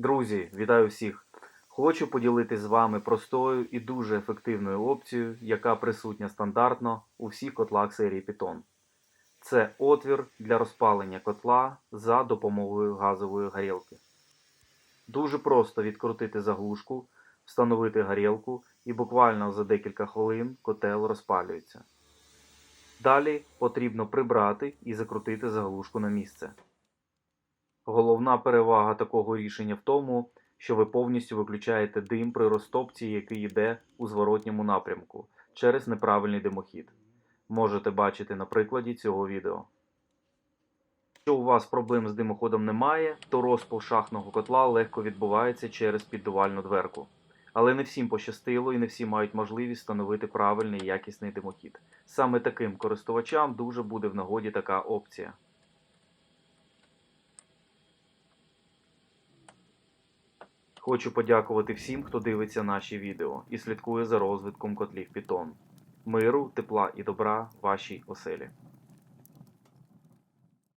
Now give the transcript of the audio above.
Друзі, вітаю всіх! Хочу поділитися з вами простою і дуже ефективною опцією, яка присутня стандартно у всіх котлах серії Python. Це отвір для розпалення котла за допомогою газової горілки. Дуже просто відкрутити заглушку, встановити горілку і буквально за декілька хвилин котел розпалюється. Далі потрібно прибрати і закрутити заглушку на місце. Головна перевага такого рішення в тому, що ви повністю виключаєте дим при розтопці, який йде у зворотньому напрямку через неправильний димохід. Можете бачити на прикладі цього відео. Якщо у вас проблем з димоходом немає, то розпал шахтного котла легко відбувається через піддувальну дверку. Але не всім пощастило і не всі мають можливість встановити правильний якісний димохід. Саме таким користувачам дуже буде в нагоді така опція. Хочу подякувати всім, хто дивиться наші відео і слідкує за розвитком котлів Python. Миру, тепла і добра вашій оселі.